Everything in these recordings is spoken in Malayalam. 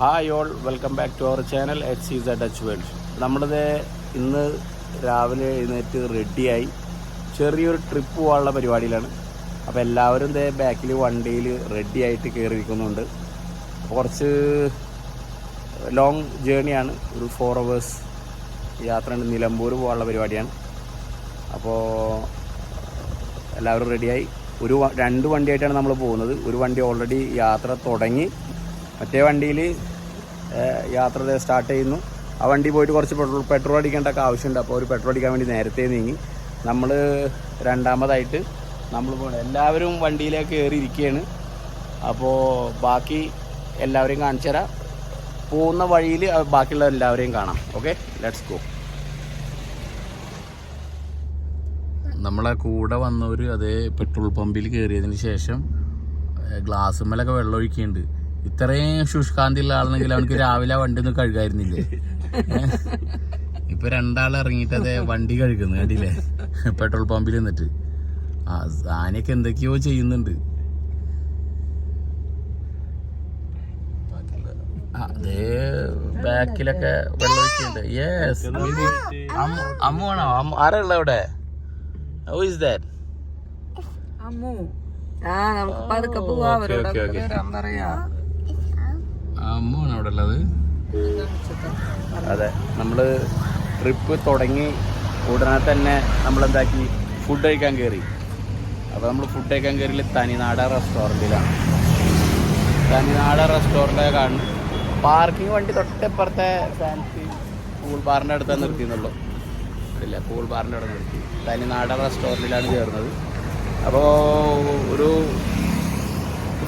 Hi all welcome back to our channel H C Z H world നമ്മളിത് ഇന്ന് രാവിലെ എഴുന്നേറ്റ് റെഡിയായി ചെറിയൊരു ട്രിപ്പ് പോകാനുള്ള പരിപാടിയിലാണ്. അപ്പോൾ എല്ലാവരും ഇതേ ബാക്കിൽ വണ്ടിയിൽ റെഡി ആയിട്ട് കയറിയിരിക്കുന്നുണ്ട് കുറച്ച് ലോങ് ജേണിയാണ് ഒരു ഫോർ അവേഴ്സ് യാത്ര ഉണ്ട് നിലമ്പൂർ പോകാനുള്ള പരിപാടിയാണ്. അപ്പോൾ എല്ലാവരും റെഡിയായി ഒരു രണ്ട് വണ്ടിയായിട്ടാണ് നമ്മൾ പോകുന്നത്. ഒരു വണ്ടി ഓൾറെഡി യാത്ര തുടങ്ങി. മറ്റേ വണ്ടിയിൽ യാത്ര സ്റ്റാർട്ട് ചെയ്യുന്നു. ആ വണ്ടി പോയിട്ട് കുറച്ച് പെട്രോൾ പെട്രോൾ അടിക്കേണ്ട ഒക്കെ ആവശ്യമുണ്ട്. അപ്പോൾ ഒരു പെട്രോൾ അടിക്കാൻ വേണ്ടി നേരത്തെ നീങ്ങി. നമ്മൾ രണ്ടാമതായിട്ട് നമ്മൾ പോകണം എല്ലാവരും വണ്ടിയിലേക്ക് കയറി ഇരിക്കുകയാണ് അപ്പോൾ ബാക്കി എല്ലാവരെയും കാണിച്ചു തരാം. പോകുന്ന വഴിയിൽ ബാക്കിയുള്ള എല്ലാവരെയും കാണാം. ഓക്കെ ലെറ്റ്സ് ഗോ നമ്മളെ കൂടെ വന്നവർ അതേ പെട്രോൾ പമ്പിൽ കയറിയതിന് ശേഷം ഗ്ലാസ്സുമ്മലൊക്കെ വെള്ളം ഒഴിക്കുന്നുണ്ട് ഇത്രയും ശുഷ്കാന്തിയുള്ള ആളാണെങ്കിൽ അവനക്ക് രാവിലെ വണ്ടി ഒന്നും കഴുകായിരുന്നില്ലേ? ഇപ്പൊ രണ്ടാൾ ഇറങ്ങിയിട്ട് അതെ വണ്ടി കഴുകുന്നു കണ്ടില്ലേ? പെട്രോൾ പമ്പിൽ നിന്നിട്ട്. ആ ആനയൊക്കെ എന്തൊക്കെയോ ചെയ്യുന്നുണ്ട്. ആ, അതേ ബാക്കിലൊക്കെ വെള്ളം ഒഴിക്കുന്നുണ്ട്. യെസ് അമ്മ ആണോ ആരാ ഉള്ള ഇവിടെ ഹു ഇസ് ദാറ്റ് അമ്മു. ആ നമുക്ക് പതുക്കെ പോവാ അവരോട്. പറയാ. അമ്മയാണ് അവിടെ ഉള്ളത്. അതെ നമ്മൾ ട്രിപ്പ് തുടങ്ങി ഉടനെ തന്നെ നമ്മൾ എന്താക്കി ഫുഡ് കഴിക്കാൻ കയറി അപ്പോൾ നമ്മൾ ഫുഡ് കഴിക്കാൻ കയറിയിൽ തനിനാട റെസ്റ്റോറന്റിലാണ് തനിനാട റെസ്റ്റോറന്റ് കാണും. പാർക്കിംഗ് വണ്ടി തൊട്ടപ്പുറത്തെ ഫാൻസി കൂൾ ബാറിന്റെ അടുത്ത് നിർത്തിയെന്നുള്ളൂ. ഇല്ല കൂൾ ബാറിന്റെ അവിടെ നിർത്തി. തനിനാട റെസ്റ്റോറന്റിലാണ് ചേർന്നത്. അപ്പോൾ ഒരു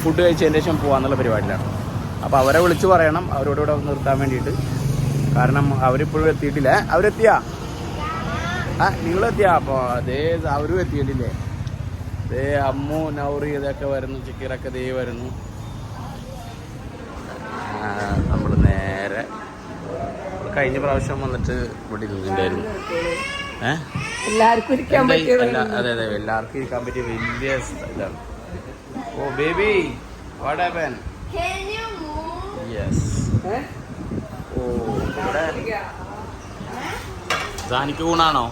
ഫുഡ് കഴിച്ചതിന് ശേഷം പോകാന്നുള്ള പരിപാടിയിലാണ്. അപ്പോൾ അവരെ വിളിച്ച് പറയണം. അവരോട് ഇവിടെ നിർത്താൻ വേണ്ടിയിട്ട്. കാരണം അവരിപ്പോഴും എത്തിയിട്ടില്ല. അവരെത്തിയാ? ആ നിങ്ങളെത്തിയാ? അപ്പോൾ അതേ അവരും എത്തിയിട്ടില്ലേ? ദേ അമ്മു നൗറി ഇതൊക്കെ വരുന്നു. ചിക്കിറൊക്കെ ദേ വരുന്നു. നമ്മൾ നേരെ കഴിഞ്ഞ പ്രാവശ്യം വന്നിട്ട് ഇവിടെ ഇരുന്നിട്ടുണ്ടായിരുന്നു. ഏഹ് എല്ലാവർക്കും ഇരിക്കാൻ എന്താ പറ്റിയ അതെ അതെ എല്ലാവർക്കും ഇരിക്കാൻ പറ്റിയ വലിയ ഇതാണ് ഓ ബേബി വാട്ട് ഹാപ്പൻ? ഓ ഇവിടെ ജാനിക്ക് ഊണാണോ?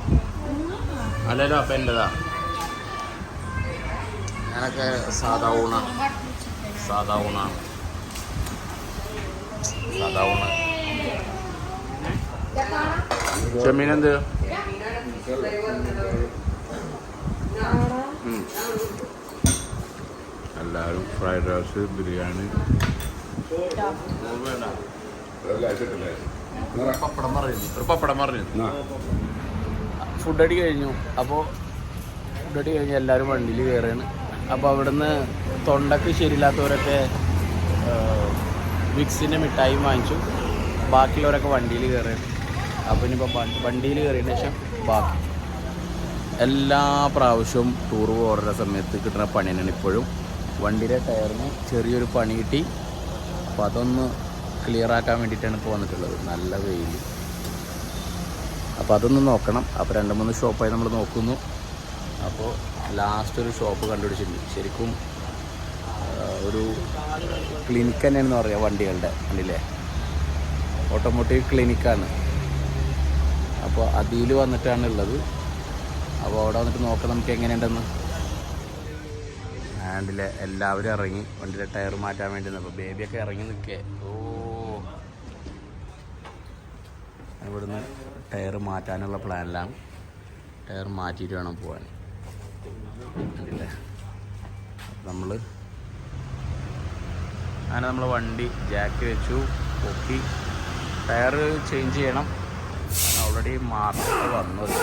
അല്ലല്ലോ അപ്പം എന്റെതാ ഞാനൊക്കെ സാധാ ഊണാണ് സാധാ ഊണാണ് സാധാ ഊണ്. ചെമ്മീനെന്ത് എന്ത്? എല്ലാവരും ഫ്രൈഡ് റൈസ് ബിരിയാണി. പപ്പടം ഒരു ഫുഡ് അടി കഴിഞ്ഞു. അപ്പോൾ ഫുഡ് അടി കഴിഞ്ഞ് എല്ലാവരും വണ്ടിയിൽ കയറുകയാണ് അപ്പോൾ അവിടുന്ന് തൊണ്ടക്ക് ശരിയില്ലാത്തവരൊക്കെ വിക്സിന്റെ മിഠായി വാങ്ങിച്ചു. ബാക്കിയുള്ളവരൊക്കെ വണ്ടിയിൽ കയറുകയാണ് അപ്പോൾ ഇനിയിപ്പോൾ വണ്ടിയിൽ കയറിയതിന് ശേഷം ബാക്കി. എല്ലാ പ്രാവശ്യവും ടൂർ പോകുന്ന സമയത്ത് കിട്ടുന്ന പണി തന്നെയാണ് ഇപ്പോഴും. വണ്ടിയുടെ ടയറിന് ചെറിയൊരു പണി കിട്ടി. അപ്പോൾ അതൊന്ന് ക്ലിയർ ആക്കാൻ വേണ്ടിയിട്ടാണ് ഇപ്പോൾ വന്നിട്ടുള്ളത്. നല്ല വെയിൽ അപ്പോൾ അതൊന്ന് നോക്കണം. അപ്പോൾ രണ്ട് മൂന്ന് ഷോപ്പായി നമ്മൾ നോക്കുന്നു. അപ്പോൾ ലാസ്റ്റ് ഒരു ഷോപ്പ് കണ്ടുപിടിച്ചിട്ടുണ്ട്. ശരിക്കും ഒരു ക്ലിനിക്ക് തന്നെയാണെന്ന് പറയാം വണ്ടികളുടെ. കണ്ടില്ലേ? ഓട്ടോമോട്ടീവ് ക്ലിനിക്കാണ് അപ്പോൾ അതിൽ വന്നിട്ടാണ് ഉള്ളത്. അപ്പോൾ അവിടെ വന്നിട്ട് നോക്കാം നമുക്ക് എങ്ങനെയുണ്ടെന്ന്. ഹാൻഡിലെ എല്ലാവരും ഇറങ്ങി. വണ്ടിയുടെ ടയർ മാറ്റാൻ വേണ്ടി അപ്പോൾ ബേബിയൊക്കെ ഇറങ്ങി നിൽക്കേ. ഓ. ഇവിടുന്ന് ടയർ മാറ്റാനുള്ള പ്ലാനിലാണ് ടയർ മാറ്റിയിട്ട് വേണം പോകാൻ നമ്മൾ അങ്ങനെ നമ്മൾ വണ്ടി ജാക്ക് വെച്ചു പൊക്കി. ടയർ ചേഞ്ച് ചെയ്യണം. ഓൾറെഡി മാർക്കറ്റ് വന്നത്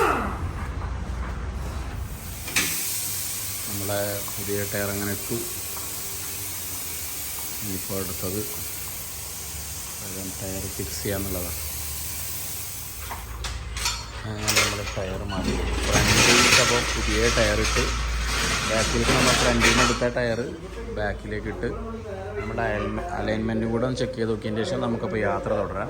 നമ്മളെ പുതിയ ടയർ അങ്ങനെ ഇട്ടു ഇനിയിപ്പോൾ അടുത്തത് ടയർ ഫിക്സ് ചെയ്യാന്നുള്ളതാണ്. അങ്ങനെ നമ്മൾ ടയർ മാറി ഫ്രണ്ടിലേക്ക് അപ്പോൾ പുതിയ ടയർ ഇട്ട് ബാക്കിലേക്ക് നമ്മൾ ഫ്രണ്ടിൽ നിന്ന് എടുത്ത ടയർ ബാക്കിലേക്ക് ഇട്ട് നമ്മുടെ അലൈൻമെ അലൈൻമെന്റും കൂടെ ഒന്ന് ചെക്ക് ചെയ്ത് നോക്കിയതിന് ശേഷം നമുക്കപ്പോൾ യാത്ര തുടരാം.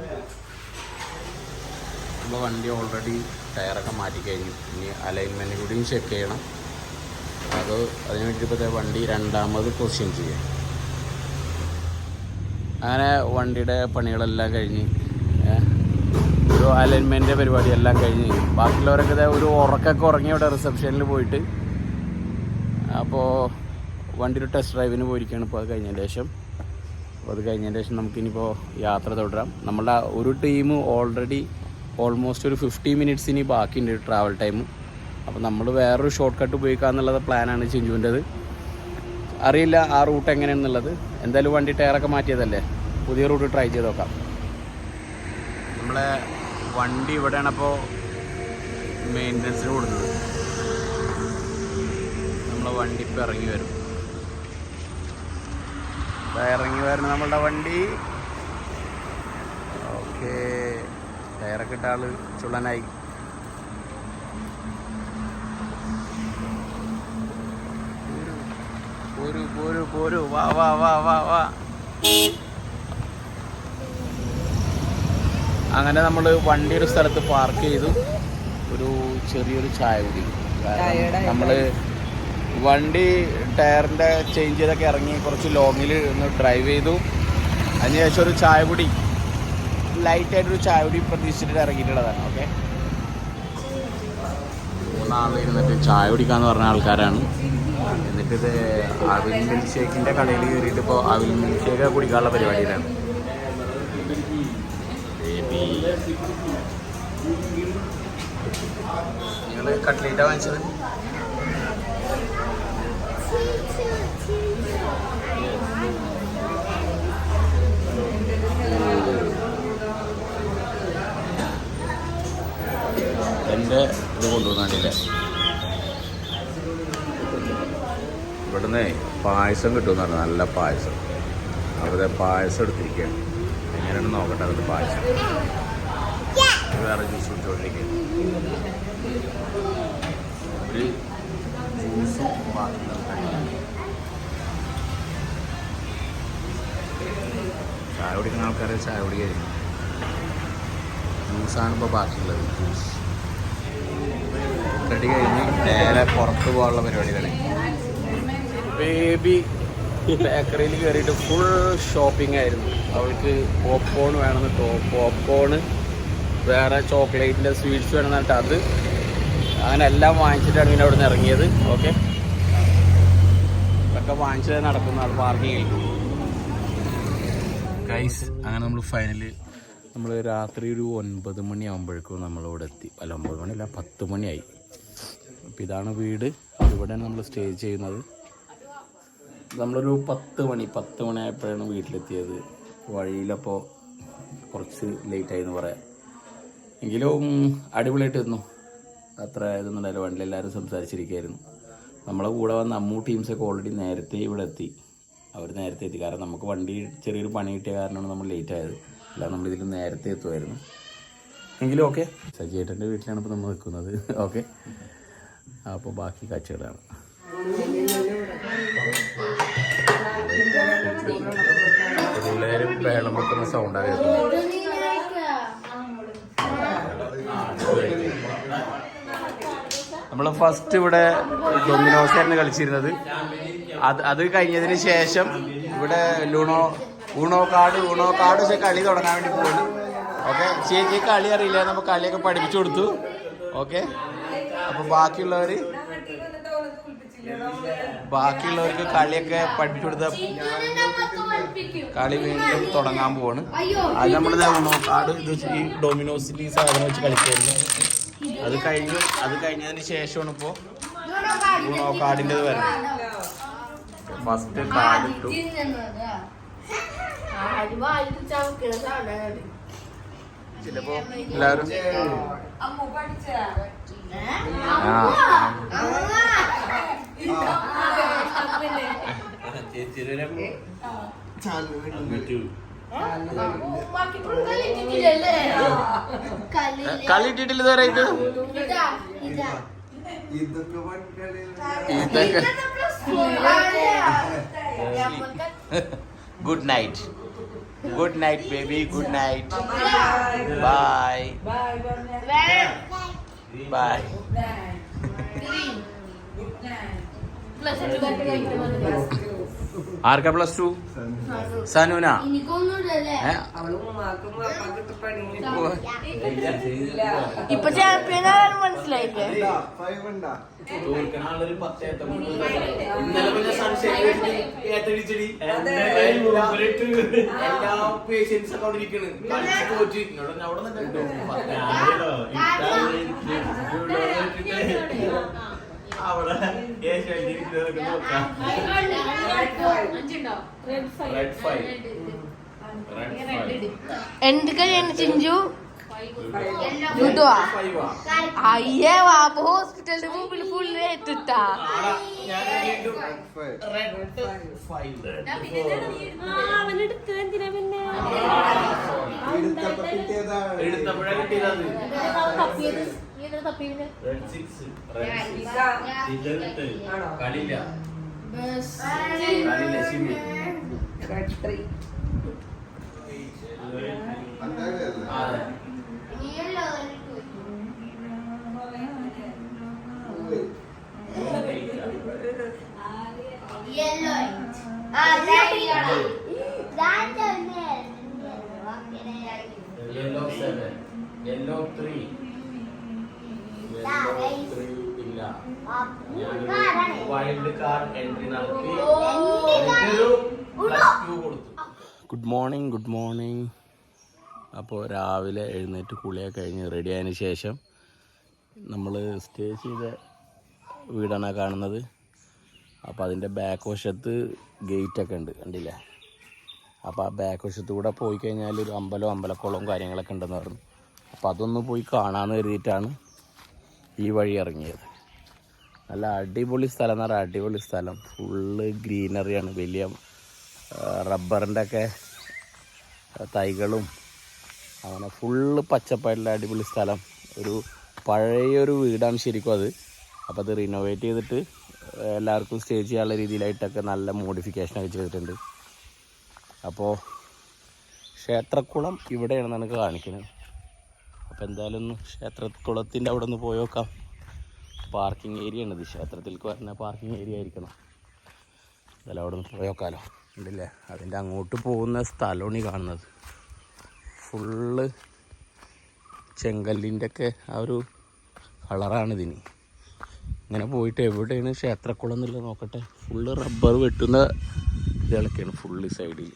നമ്മൾ വണ്ടി ഓൾറെഡി ടയറൊക്കെ മാറ്റി കഴിഞ്ഞു. ഇനി അലൈൻമെന്റ് കൂടിയും ചെക്ക് ചെയ്യണം. അത് അതിന് വേണ്ടിയിട്ട് ഇപ്പോൾ വണ്ടി രണ്ടാമത് പൊസിഷൻ ചെയ്യാം. അങ്ങനെ വണ്ടിയുടെ പണികളെല്ലാം കഴിഞ്ഞ് ഒരു പരിപാടി എല്ലാം കഴിഞ്ഞ്. ബാക്കിയുള്ളവരൊക്കെ ഒരു ഉറക്കൊക്കെ ഉറങ്ങി അവിടെ റിസപ്ഷനിൽ പോയിട്ട് അപ്പോൾ ഒരു ടെസ്റ്റ് ഡ്രൈവിന് പോയിരിക്കുകയാണ് ഇപ്പോൾ അത് കഴിഞ്ഞതിന് ശേഷം. അപ്പോൾ അത് കഴിഞ്ഞതിന് ശേഷം നമുക്കിനിപ്പോൾ യാത്ര തുടരാം. നമ്മളുടെ ഒരു ടീം ഓൾറെഡി ഓൾമോസ്റ്റ് ഒരു ഫിഫ്റ്റി മിനിറ്റ്സ് ഇനി ബാക്കിയുണ്ട് ട്രാവൽ ടൈം അപ്പോൾ നമ്മൾ വേറൊരു ഷോർട്ട് കട്ട് ഉപയോഗിക്കുക എന്നുള്ളത് പ്ലാനാണ് ചിഞ്ചുവിന്റെത്. അറിയില്ല ആ റൂട്ട് എങ്ങനെയാണെന്നുള്ളത്. എന്തായാലും വണ്ടി ടയറൊക്കെ മാറ്റിയതല്ലേ? പുതിയ റൂട്ട് ട്രൈ ചെയ്ത് നോക്കാം. നമ്മളെ വണ്ടി ഇവിടെയാണ് അപ്പോൾ മെയിന്റനൻസിന് കൊടുക്കുന്നത് നമ്മളെ വണ്ടി ഇപ്പോൾ ഇറങ്ങി വരും. ഇറങ്ങി വരണം നമ്മളുടെ വണ്ടി. ഓക്കെ ടയറൊക്കെ ഇട്ട ആൾ ചുള്ളനായി. പോരു പോരു. വാ വാ വാ വാ വാ. അങ്ങനെ നമ്മൾ വണ്ടി ഒരു സ്ഥലത്ത് പാർക്ക് ചെയ്തു. ഒരു ചെറിയൊരു ചായ കുടി നമ്മൾ വണ്ടി ടയറിന്റെ ചേഞ്ച് ചെയ്തൊക്കെ ഇറങ്ങി കുറച്ച് ലോങ്ങിൽ ഒന്ന് ഡ്രൈവ് ചെയ്തു. അതിനുശേഷം ഒരു ചായ കുടി ലൈറ്റായിട്ടൊരു ചായ കുടി പ്രതീക്ഷിച്ചിട്ട് ഇറങ്ങിയിട്ടുള്ളതാണ് ഓക്കെ മൂന്നാളിരുന്നിട്ട് ചായ കുടിക്കാന്ന് പറഞ്ഞ ആൾക്കാരാണ്. എന്നിട്ട് ഇത് അവിൽ മിൽക്ക് ഷേക്കിന്റെ കടയിൽ കയറിയിട്ട് ഇപ്പോൾ അവിൽ മിൽക്ക് ഷേക്ക് കുടിക്കാനുള്ള പരിപാടിയിലാണ്. നിങ്ങൾ കട്ട്ലേറ്റാണ് വാങ്ങിച്ചത്? എന്റെ ഇത് കൊണ്ടുവന്നിട്ടില്ല ഇവിടുന്ന് പായസം കിട്ടുമെന്ന് പറഞ്ഞു. നല്ല പായസം. അവിടെ പായസം എടുത്തിരിക്കുകയാണ്. എങ്ങനെയാണ് നോക്കട്ടെ അതിന്റെ പായസം? വേറെ ജ്യൂസ് കഴിക്കും. ചായ കുടിക്കുന്ന ആൾക്കാരെ ചായ കുടിക്കായിരിക്കും ജ്യൂസാണ് ഇപ്പോൾ ബാക്കിയുള്ളത്. ജ്യൂസ്. റെഡി കഴിഞ്ഞ് നേരെ പുറത്ത് പോകാനുള്ള പരിപാടികളാണ് ബേബി ബേക്കറിയിൽ കയറിയിട്ട് ഫുൾ ഷോപ്പിംഗ് ആയിരുന്നു. അവൾക്ക് പോപ്കോൺ വേണമെന്ന് ടോ പോപ്കോണ് വേറെ ചോക്ലേറ്റിന്റെ സ്വീറ്റ്സ് വേണമെന്ന് പറഞ്ഞിട്ട് അത് അങ്ങനെ എല്ലാം വാങ്ങിച്ചിട്ടാണ് പിന്നെ അവിടെ നിന്ന് ഇറങ്ങിയത്. ഓക്കെ ഇതൊക്കെ വാങ്ങിച്ചത് ആൾ പാർക്കിങ്ങിൽ ഗൈസ് അങ്ങനെ നമ്മൾ ഫൈനൽ നമ്മൾ രാത്രി ഒരു ഒൻപത് മണിയാകുമ്പോഴേക്കും നമ്മളിവിടെ എത്തി. അല്ല ഒമ്പത് മണിയല്ല പത്ത് മണിയായി. അപ്പോൾ ഇതാണ് വീട്. ഇവിടെയാണ് നമ്മൾ സ്റ്റേ ചെയ്യുന്നത്. നമ്മളൊരു പത്ത് മണി പത്ത് മണിയായപ്പോഴാണ് വീട്ടിലെത്തിയത്. വഴിയിലപ്പോൾ കുറച്ച് ലേറ്റായി എന്ന് പറയാം. എങ്കിലും അടിപൊളിയായിട്ട് ഇരുന്നു അത്ര ഇതൊന്നുമില്ല വണ്ടിയിൽ എല്ലാവരും സംസാരിച്ചിരിക്കുകയായിരുന്നു. നമ്മളെ കൂടെ വന്ന അമ്മു ടീംസൊക്കെ ഓൾറെഡി നേരത്തെ ഇവിടെ എത്തി. അവർ നേരത്തെ എത്തി. കാരണം നമുക്ക് വണ്ടി ചെറിയൊരു പണി കിട്ടിയ കാരണമാണ് നമ്മൾ ലേറ്റ് ആയത്. അല്ല നമ്മൾ ഇതിൽ നേരത്തെ എത്തുമായിരുന്നു. എങ്കിലും ഓക്കെ സജിയേട്ടന്റെ വീട്ടിലാണ് ഇപ്പോൾ നമ്മൾ നിൽക്കുന്നത്. ഓക്കെ അപ്പോൾ ബാക്കി കാഴ്ചകളാണ്. പിള്ളേരും ബഹളം വെക്കുന്ന സൗണ്ടായിരുന്നു നമ്മൾ ഫസ്റ്റ് ഇവിടെ ഡൊമിനോസായിരുന്നു കളിച്ചിരുന്നത്. അത് അത് കഴിഞ്ഞതിന് ശേഷം ഇവിടെ ലൂണോ ഊണോ കാട് ഊണോ കാട് പക്ഷെ കളി തുടങ്ങാൻ വേണ്ടി പോകുന്നു ഓക്കെ ചേച്ചി കളി അറിയില്ല നമ്മൾ കളിയൊക്കെ പഠിപ്പിച്ചു കൊടുത്തു. ഓക്കെ അപ്പോൾ ബാക്കിയുള്ളവർ ബാക്കിയുള്ളവർക്ക് കളിയൊക്കെ പഠിപ്പിച്ചു കൊടുത്ത കളി വീണ്ടും തുടങ്ങാൻ പോവാണ്. അത് നമ്മൾ കാട് ഇത് വെച്ച് ഈ ഡൊമിനോസിന്റെ ഈ സാധനം വെച്ച് കളിക്കായിരുന്നു അത് കഴിഞ്ഞു അത് കഴിഞ്ഞതിന് ശേഷമാണ് ഇപ്പോ ഊണോ കാർഡിന്റെത് വരുന്നത്. ഫസ്റ്റ് കാർഡ് ഇട്ടു. ചിലപ്പോ എല്ലാവരും ആ. കളി ഇട്ടിട്ടില്ല ഇതുവരെ ഇത് ഇതൊക്കെ good night good night baby good night bye bye plus two ആർക്കാ പ്ലസ് ടു സനുന ഇപ്പൊ ചാമ്പ്യൻ മനസ്സിലായില്ലേ? അവിടെ അവിടെ റെഡ് ഫൈവ് റെഡ് ഫൈവ് അയ്യേ വാപ്പ ഹോസ്പിറ്റലിന്റെ മുമ്പിൽ ഫുള്ള് ഏറ്റിട്ടാ ഞാൻ വീണ്ടും റെഡ് ഫൈവ് അവനെടുത്ത് എന്തിനാ പിന്നെ? എടുത്തപ്പോഴേ കിട്ടിയത് തപ്പിയത് തപ്പിയിരുന്നു റെഡ് സിക്സ് റെഡ് സിക്സ് കളില്ല. കളില്ല സിമ്മി അതെ yellow seven yellow three yellow three ഇല്ല. ഞാനൊരു വൈൽഡ് കാർഡ് എൻട്രി നടത്തി കൊടുത്തു. ഗുഡ് മോർണിംഗ് ഗുഡ് മോർണിംഗ് അപ്പോൾ രാവിലെ എഴുന്നേറ്റ് കുളിയൊക്കെ കഴിഞ്ഞ് റെഡി ആയതിനു ശേഷം നമ്മൾ സ്റ്റേ ചെയ്ത വീടാണ് കാണുന്നത്. അപ്പോൾ അതിന്റെ ബാക്ക് വശത്ത് ഗേറ്റൊക്കെ ഉണ്ട് കണ്ടില്ലേ? അപ്പോൾ ആ ബാക്ക് വശത്ത് കൂടെ പോയി കഴിഞ്ഞാൽ ഒരു അമ്പലം അമ്പലക്കുളവും കാര്യങ്ങളൊക്കെ ഉണ്ടെന്ന് പറഞ്ഞു. അപ്പോൾ അതൊന്ന് പോയി കാണാമെന്ന് കരുതിയിട്ടാണ് ഈ വഴി ഇറങ്ങിയത്. നല്ല അടിപൊളി സ്ഥലം എന്ന് പറഞ്ഞാൽ അടിപൊളി സ്ഥലം. ഫുള്ള് ഗ്രീനറിയാണ് വലിയ റബ്ബറിന്റെ ഒക്കെ തൈകളും. അങ്ങനെ ഫുള്ള് പച്ചപ്പായിട്ടുള്ള അടിപൊളി സ്ഥലം. ഒരു പഴയൊരു വീടാണ് ശരിക്കും അത്. അപ്പോൾ അത് റിനോവേറ്റ് ചെയ്തിട്ട് എല്ലാവർക്കും സ്റ്റേ ചെയ്യാനുള്ള രീതിയിലായിട്ടൊക്കെ നല്ല മോഡിഫിക്കേഷനൊക്കെ ചെയ്തിട്ടുണ്ട്. അപ്പോൾ ക്ഷേത്രക്കുളം ഇവിടെയാണെന്നാണ് കാണിക്കുന്നത്. അപ്പോൾ എന്തായാലും ഒന്ന് ക്ഷേത്രക്കുളത്തിന്റെ അവിടെ ഒന്ന് പോയി നോക്കാം. പാർക്കിംഗ് ഏരിയ ആണിത് ക്ഷേത്രത്തിലേക്ക് വരുന്ന പാർക്കിംഗ് ഏരിയ ആയിരിക്കണം. എന്തായാലും അവിടെ ഒന്ന് പോയി നോക്കാമല്ലോ ഉണ്ടല്ലേ? അതിന്റെ അങ്ങോട്ട് പോകുന്ന സ്ഥലമാണ് ഈ കാണുന്നത്. ഫുള്ള് ചെങ്കല്ലിന്റെ ഒക്കെ ആ ഒരു കളറാണ് ഇതിന്. ഇങ്ങനെ പോയിട്ട് എവിടെയാണ് ക്ഷേത്രക്കുളം എന്നുള്ളത് നോക്കട്ടെ. ഫുള്ള് റബ്ബർ വെട്ടുന്ന ഇതൊക്കെയാണ് ഫുള്ള് സൈഡിൽ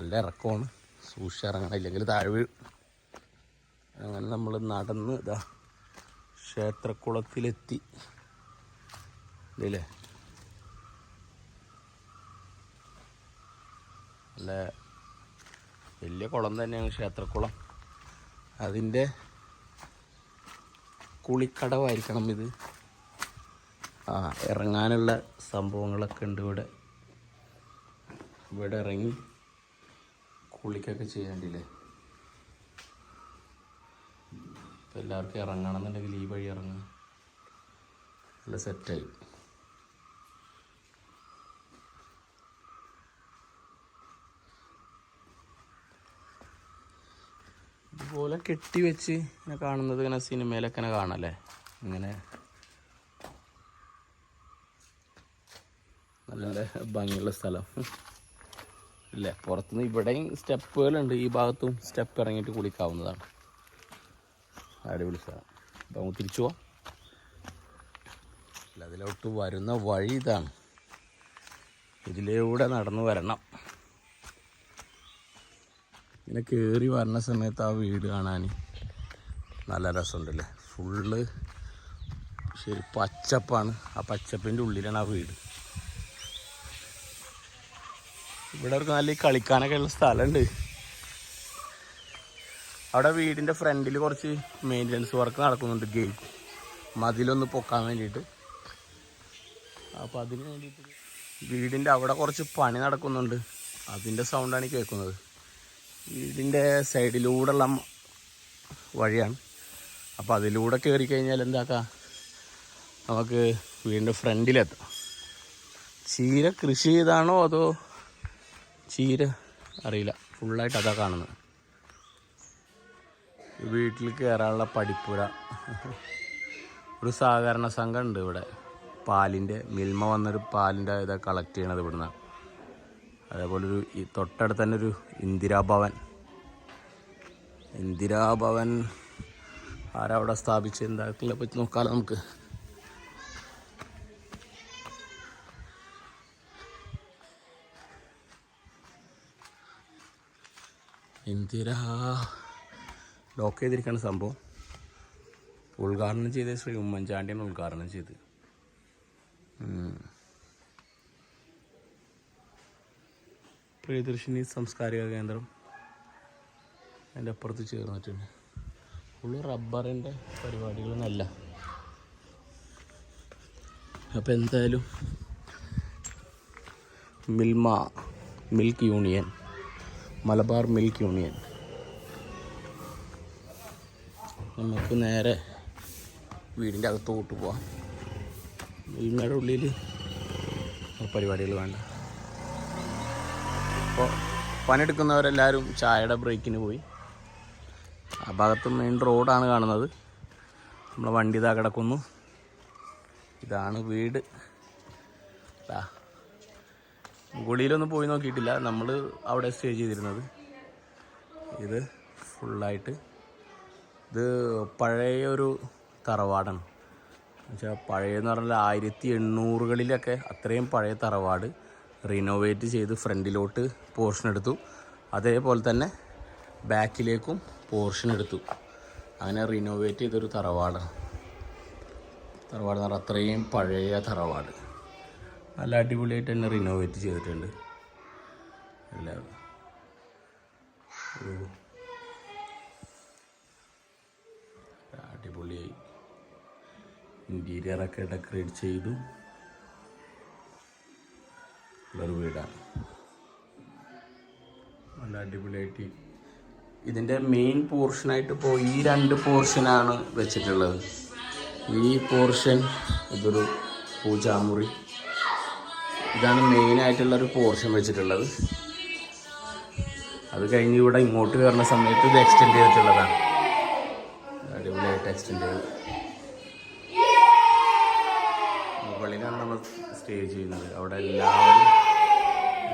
നല്ല ഇറക്കമാണ്. സൂക്ഷിച്ച് ഇറങ്ങണം ഇല്ലെങ്കിൽ താഴെ വീഴും അങ്ങനെ നമ്മൾ നടന്ന് ഇതാ ക്ഷേത്രക്കുളത്തിലെത്തി. ഇല്ലേ നല്ല വലിയ കുളം തന്നെയാണ് ക്ഷേത്രക്കുളം. അതിന്റെ കുളിക്കടവായിരിക്കണം ഇത്. ആ ഇറങ്ങാനുള്ള സംഭവങ്ങളൊക്കെ ഉണ്ട് ഇവിടെ. ഇവിടെ ഇറങ്ങി കുളിക്കൊക്കെ ചെയ്യേണ്ടില്ലേ ഇപ്പം എല്ലാവർക്കും ഇറങ്ങണം എന്നുണ്ടെങ്കിൽ ഈ വഴി ഇറങ്ങുക നല്ല സെറ്റായി. ഇതുപോലെ കെട്ടി വെച്ച് ഇങ്ങനെ കാണുന്നത് ഇങ്ങനെ സിനിമയിലൊക്കെ ഇങ്ങനെ കാണല്ലേ? ഇങ്ങനെ നല്ല ഭംഗിയുള്ള സ്ഥലം. ഇല്ല? പുറത്തുനിന്ന് ഇവിടെയും സ്റ്റെപ്പുകളുണ്ട്. ഈ ഭാഗത്തും സ്റ്റെപ്പ് ഇറങ്ങിയിട്ട് കുളിക്കാവുന്നതാണ്. അടിപൊളി സ്ഥലം. അപ്പം നമുക്ക് തിരിച്ചു പോവാം. അതിലോട്ട് വരുന്ന വഴി ഇതാണ്. ഇതിലൂടെ നടന്നു വരണം. ഇങ്ങനെ കയറി വരുന്ന സമയത്ത് ആ വീട് കാണാൻ നല്ല രസമുണ്ടല്ലേ? ഫുള്ള് ശരി പച്ചപ്പാണ്. ആ പച്ചപ്പിന്റെ ഉള്ളിലാണ് ആ വീട്. ഇവിടെ അവർക്ക് നല്ല കളിക്കാനൊക്കെ ഉള്ള സ്ഥലമുണ്ട്. അവിടെ വീടിന്റെ ഫ്രണ്ടിൽ കുറച്ച് മെയിന്റനൻസ് വർക്ക് നടക്കുന്നുണ്ട് ഗേറ്റ് മതിലൊന്ന് പൊക്കാൻ വേണ്ടിയിട്ട്. അപ്പോൾ അതിന് വേണ്ടിയിട്ട് വീടിന്റെ അവിടെ കുറച്ച് പണി നടക്കുന്നുണ്ട്. അതിന്റെ സൗണ്ടാണ് കേൾക്കുന്നത്. വീടിന്റെ സൈഡിലൂടെയുള്ള വഴിയാണ്. അപ്പോൾ അതിലൂടെ കയറി കഴിഞ്ഞാൽ എന്താക്കാം? നമുക്ക് വീടിന്റെ ഫ്രണ്ടിലെത്താം. ചീര കൃഷി ചെയ്താണോ അതോ ചീര അറിയില്ല. ഫുള്ളായിട്ട് അതാ കാണുന്നത്. വീട്ടിൽ കയറാനുള്ള പഠിപ്പുര ഒരു സഹകരണ സംഘം ഉണ്ട് ഇവിടെ. പാലിന്റെ മിൽമ വന്നൊരു പാലിന്റെ ഇതാ കളക്ട് ചെയ്യണത് ഇവിടുന്ന്. അതേപോലെ ഒരു ഈ തൊട്ടടുത്ത് തന്നെ ഒരു ഇന്ദിരാഭവൻ. ഇന്ദിരാഭവൻ ആരവിടെ സ്ഥാപിച്ച് എന്താക്കില്ല പറ്റി നോക്കാലോ നമുക്ക്. ഇന്ദിര ലോക്ക് ചെയ്തിരിക്കുന്ന സംഭവം ഉദ്ഘാടനം ചെയ്ത ശ്രീ ഉമ്മൻചാണ്ടിയാണ് ഉദ്ഘാടനം ചെയ്ത്. പ്രിയദർശിനി സാംസ്കാരിക കേന്ദ്രം അതിന്റെ അപ്പുറത്ത് ചേർന്നിട്ടുണ്ട്. ഫുള്ള് റബ്ബറിന്റെ പരിപാടികളൊന്നല്ല. അപ്പോൾ എന്തായാലും Milma milk union Malabar milk union. നമുക്ക് നേരെ വീടിന്റെ അകത്തോട്ട് പോവാം. മിൽമയുടെ ഉള്ളിൽ പരിപാടികൾ വേണ്ട. അപ്പോൾ പണിയെടുക്കുന്നവരെല്ലാവരും ചായയുടെ ബ്രേക്കിന് പോയി. ആ ഭാഗത്ത് മെയിൻ റോഡാണ് കാണുന്നത്. നമ്മളെ വണ്ടി ഇതാ കിടക്കുന്നു. ഇതാണ് വീട്. ദാ. മുകളിലൊന്നും പോയി നോക്കിയിട്ടില്ല. നമ്മൾ അവിടെ സ്റ്റേ ചെയ്തിരുന്നത്. ഇത് ഫുള്ളായിട്ട് ഇത് പഴയ ഒരു തറവാടാണ്. എന്നുവെച്ചാൽ പഴയെന്ന് പറഞ്ഞാൽ ആയിരത്തി എണ്ണൂറുകളിലൊക്കെ അത്രയും പഴയ തറവാട് റിനോവേറ്റ് ചെയ്ത് ഫ്രണ്ടിലോട്ട് പോർഷൻ എടുത്തു. അതേപോലെ തന്നെ ബാക്കിലേക്കും പോർഷൻ എടുത്തു. അങ്ങനെ റിനോവേറ്റ് ചെയ്തൊരു തറവാടാണ്. തറവാട് എന്ന് പറഞ്ഞാൽ അത്രയും പഴയ തറവാട്. നല്ല അടിപൊളിയായിട്ട് തന്നെ റിനോവേറ്റ് ചെയ്തിട്ടുണ്ട്. എല്ലാം ഒരു അടിപൊളിയായി ഇന്റീരിയറൊക്കെ ഡെക്കറേറ്റ് ചെയ്തു. ഉള്ളൊരു വീടാണ്. നല്ല അടിപൊളിയായിട്ട് ഇതിന്റെ മെയിൻ പോർഷനായിട്ട് ഇപ്പോൾ ഈ രണ്ട് പോർഷനാണ് വെച്ചിട്ടുള്ളത്. ഈ പോർഷൻ ഇതൊരു പൂജാമുറി. ഇതാണ് മെയിനായിട്ടുള്ളൊരു പോർഷൻ വെച്ചിട്ടുള്ളത്. അത് കഴിഞ്ഞ് ഇവിടെ ഇങ്ങോട്ട് കയറുന്ന സമയത്ത് ഇത് എക്സ്റ്റെൻഡ് ചെയ്തിട്ടുള്ളതാണ്. അടിപൊളിയായിട്ട് എക്സ്റ്റെൻഡ് ചെയ്ത്. മുകളിലാണ് നമ്മൾ സ്റ്റേ ചെയ്യുന്നത്. അവിടെ എല്ലാവരും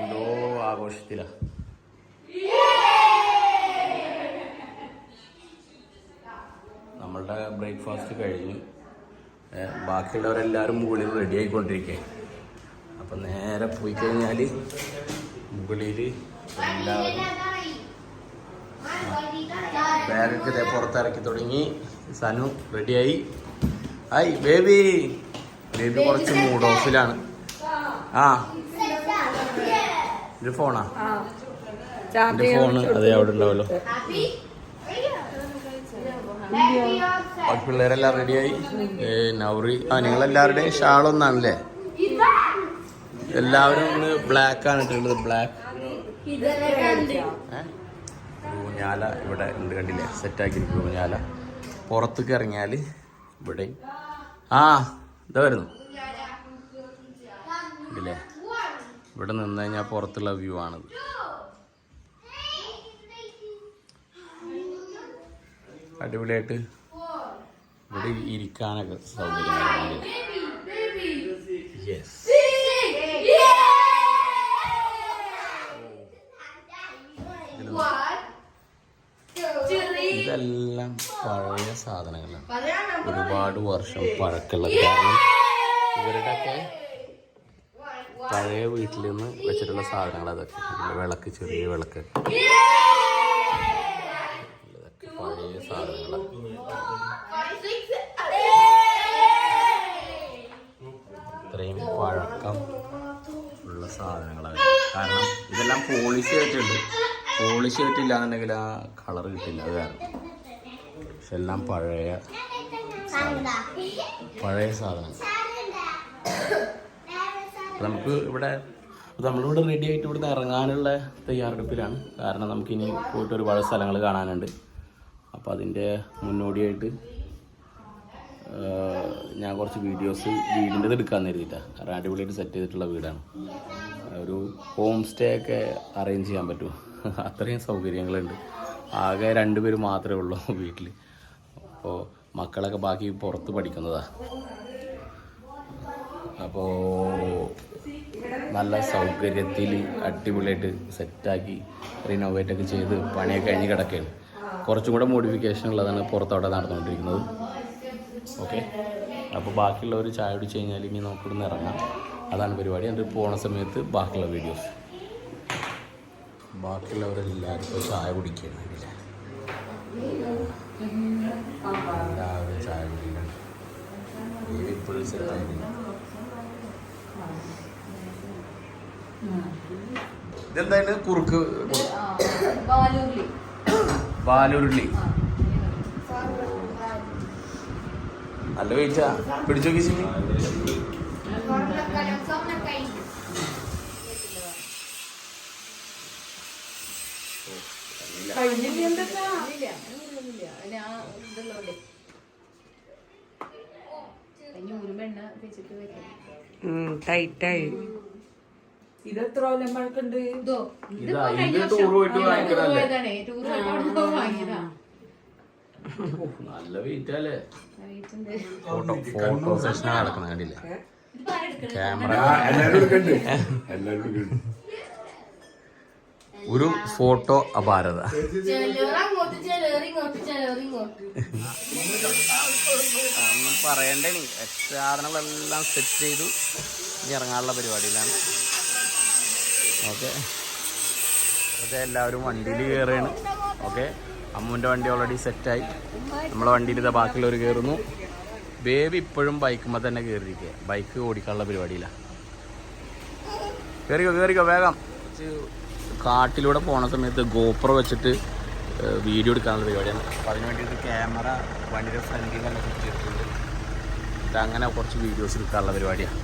എന്തോ ആഘോഷത്തിലാണ് നമ്മളുടെ ബ്രേക്ക്ഫാസ്റ്റ് കഴിഞ്ഞ്. ബാക്കിയുള്ളവരെല്ലാവരും മുകളിൽ റെഡി ആയിക്കൊണ്ടിരിക്കുക അപ്പം നേരെ പോയി കഴിഞ്ഞാൽ മുകളിൽ എല്ലാവരും ബാഗൊക്കെ ഇതേ പുറത്തിറക്കി തുടങ്ങി. സനു റെഡിയായി. Hi baby. ബേബി കുറച്ച് മൂഡ് ഓഫിലാണ് ആ. ഇത് ഫോണാ? ഫോണ് അതേ അവിടെ ഉണ്ടാവല്ലോ. ബാക്കി പിള്ളേരെല്ലാം റെഡിയായി നൗറി. ആ നിങ്ങളെല്ലാവരുടെയും ഷാളൊന്നാണല്ലേ? എല്ലാവരും ഇന്ന് ബ്ലാക്ക് ആണ് ഇട്ടിട്ടുള്ളത് ബ്ലാക്ക് ഊഞ്ഞാല ഇവിടെ ഉണ്ട് കണ്ടില്ലേ? സെറ്റാക്കിയിരിക്കും ഊഞ്ഞാല പുറത്തേക്ക് ഇറങ്ങിയാൽ ഇവിടെ. ആ ഇതാ വരുന്നു. ഇല്ലേ? ഇവിടെ നിന്ന് കഴിഞ്ഞാൽ പുറത്തുള്ള വ്യൂ ആണത്. അടിപൊളിയായിട്ട് ഇവിടെ ഇരിക്കാനൊക്കെ സൗകര്യം യെസ് ഇതെല്ലാം പഴയ സാധനങ്ങളാണ്. ഒരുപാട് വർഷം പഴക്കമുള്ള കാരണം ഇവരുടെയൊക്കെ പഴയ വീട്ടിൽ നിന്ന് വെച്ചിട്ടുള്ള സാധനങ്ങൾ അതൊക്കെ. വിളക്ക് ചെറിയ വിളക്ക് ഇതൊക്കെ പഴയ സാധനങ്ങളാണ് ഇത്രയും പഴക്കം ഉള്ള സാധനങ്ങളാണ് കാരണം ഇതെല്ലാം പോളിഷ് ചെയ്തിട്ടുണ്ട് പോളിഷ് ചെയ്തിട്ടില്ല എന്നുണ്ടെങ്കിൽ ആ കളർ കിട്ടില്ല അത് കാരണം. പക്ഷെ എല്ലാം പഴയ. പഴയ സാധനം. നമുക്ക് ഇവിടെ നമ്മളിവിടെ റെഡി ആയിട്ട് ഇവിടുന്ന് ഇറങ്ങാനുള്ള തയ്യാറെടുപ്പിലാണ്. കാരണം നമുക്കിനി പോയിട്ട് ഒരുപാട് സ്ഥലങ്ങൾ കാണാനുണ്ട്. അപ്പോൾ അതിന്റെ മുന്നോടിയായിട്ട് ഞാൻ കുറച്ച് വീഡിയോസ് വീടിന്റെത് എടുക്കാൻ കരുതിയിട്ടാണ് കാരണം അടിപൊളിയായിട്ട് സെറ്റ് ചെയ്തിട്ടുള്ള വീടാണ്. ഒരു ഹോം സ്റ്റേ ഒക്കെ അറേഞ്ച് ചെയ്യാൻ പറ്റും അത്രയും സൗകര്യങ്ങളുണ്ട്. ആകെ രണ്ട് പേര് മാത്രമേ ഉള്ളൂ വീട്ടിൽ അപ്പോൾ മക്കളൊക്കെ ബാക്കി പുറത്ത് പഠിക്കുന്നതാ. അപ്പോൾ നല്ല സൗകര്യത്തിൽ അടിപൊളിയായിട്ട് സെറ്റാക്കി റിനോവേറ്റ് ഒക്കെ ചെയ്ത് പണിയൊക്കെ കഴിഞ്ഞ് കിടക്കുകയാണ് കുറച്ചും കൂടെ മോഡിഫിക്കേഷൻ ഉള്ളതാണ് പുറത്തോടെ നടന്നുകൊണ്ടിരിക്കുന്നത്. ഓക്കെ അപ്പോൾ ബാക്കിയുള്ളവർ ചായ കുടിച്ച് കഴിഞ്ഞാൽ ഇനി നമുക്കിവിടുന്ന് ഇറങ്ങാം. അതാണ് പരിപാടി. എന്നിട്ട് പോണ സമയത്ത് ബാക്കിയുള്ള വീഡിയോസ് ബാക്കിയുള്ളവരെല്ലാവരും ഇപ്പോൾ ചായ കുടിക്കുകയാണ് ഇതിൽ. എല്ലാവരും ചായ കുടിക്കണം. ഇപ്പോഴും സെറ്റായിരുന്നു ഇതെന്തായാലും കുറുക്ക് പാലുരുളി നല്ല വെയിറ്റാ. പിടിച്ചു നോക്കി കൊല്ലം പഴക്കുണ്ട് നല്ല ഫോട്ടോ ഫോട്ടോ സെഷൻ നടക്കണ കണ്ടില്ലേ? ക്യാമറ ഒരു ഫോട്ടോ അപാരത. പറയണ്ടേ നീ. സാധനങ്ങളെല്ലാം സെറ്റ് ചെയ്തു. ഇനി ഇറങ്ങാനുള്ള പരിപാടിയിലാണ്. ഓക്കെ. അതെ എല്ലാവരും വണ്ടിയിൽ കയറുകയാണ് ഓക്കെ അമ്മുവിന്റെ വണ്ടി ഓൾറെഡി സെറ്റായി നമ്മളെ വണ്ടിയിൽ ഇതാ ബാക്കിയുള്ളവർ കയറുന്നു ബേബി ഇപ്പോഴും ബൈക്കുമ്പോൾ തന്നെ കയറിയിരിക്കുക ബൈക്ക് ഓടിക്കാനുള്ള പരിപാടിയിലാണ് കയറിക്കോ കയറിക്കോ വേഗം. കുറച്ച് കാട്ടിലൂടെ പോണ സമയത്ത് ഗോപ്രോ വെച്ചിട്ട് വീഡിയോ എടുക്കാനുള്ള പരിപാടിയാണ്. അപ്പോൾ അതിന് വേണ്ടിയിട്ട് ക്യാമറ വണ്ടിയുടെ ഫ്രണ്ടിൽ തന്നെ ചെയ്തിട്ടുണ്ട് അങ്ങനെ കുറച്ച് വീഡിയോസ് എടുക്കാനുള്ള പരിപാടിയാണ്.